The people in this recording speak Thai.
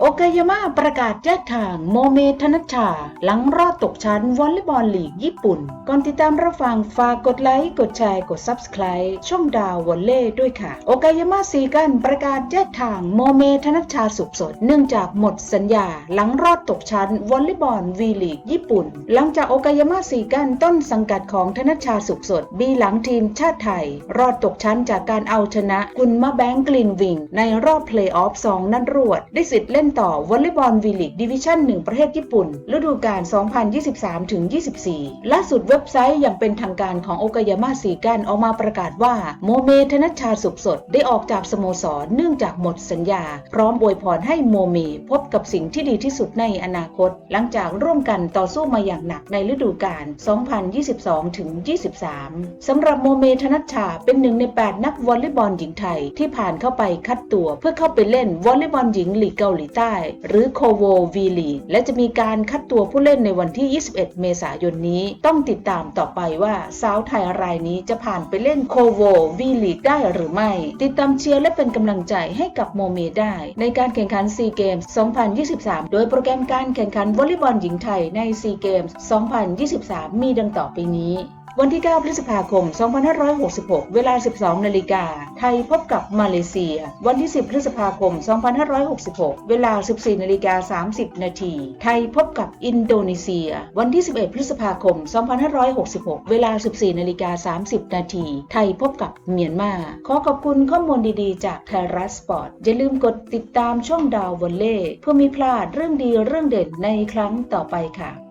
โอกายาม่าประกาศแยกทางโมเมธนัชชา หลังรอดตกชั้นวอลเลย์บอลลีกญี่ปุ่น ก่อนติดตามรับฟังฝากกดไลค์ กดแชร์ กด Subscribe ช่องดาววอลเล่ด้วยค่ะ โอกายาม่าซีกันประกาศแยกทางโมเมธนัชชาสุขสด เนื่องจากหมดสัญญา หลังรอดตกชั้นวอลเลย์บอลวีลีกญี่ปุ่น หลังจากโอกายาม่าซีกันต้นสังกัดของธนัชชาสุขสดบีหลังทีมชาติไทย รอดตกชั้นจากการเอาชนะกุนมาแบงกลินวิงในรอบเพลย์ออฟ2นัดรวด ได้สิทธิ์เล่นต่อวอลเลย์บอลวีลีกดิวิชั่น 1 ประเทศญี่ปุ่น ฤดูกาล 2023-24 ล่าสุดเว็บไซต์อย่างเป็นทางการของโอกายาม่าซีกันออกมาประกาศว่า โมเมธนัชชาสุขสดได้ออกจากสโมสรเนื่องจากหมดสัญญา พร้อมอวยพรให้โมเมพบกับสิ่งที่ดีที่สุดในอนาคต หลังจากร่วมกันต่อสู้มาอย่างหนักในฤดูกาล 2022-23 สำหรับโมเมธนัชชาเป็นหนึ่งใน 8 นักวอลเลย์บอลหญิงไทย ที่ผ่านเข้าไปคัดตัวเพื่อเข้าไปเล่นวอลเลย์บอลหญิงลีกเกาหลีใต้ หรือโคโววีลีและจะมีการคัดตัวผู้เล่นในวันที่ 21 เมษายนนี้ ต้องติดตามต่อไปว่าสาวไทยรายนี้จะผ่านไปเล่นโคโววีลีได้หรือไม่ ติดตามเชียร์และเป็นกำลังใจให้กับโมเมได้ ในการแข่งขันซีเกมส์2023 โดยโปรแกรมการแข่งขันวอลเลย์บอลหญิงไทยในซีเกมส์2023 มีดังต่อไปนี้วันที่ 9 พฤษภาคม 2566 เวลา 12 นาฬิกา ไทยพบกับมาเลเซีย วันที่ 10 พฤษภาคม 2566 เวลา 14 นาฬิกา 30 นาที ไทยพบกับอินโดนีเซีย วันที่ 11 พฤษภาคม 2566 เวลา 14 นาฬิกา 30 นาที ไทยพบกับเมียนมา ขอขอบคุณข้อมูลดีๆ จากไทยรัฐสปอร์ต อย่าลืมกดติดตามช่องดาววอลเล่เพื่อมีพลาดเรื่องดีเรื่องเด่นในครั้งต่อไปค่ะ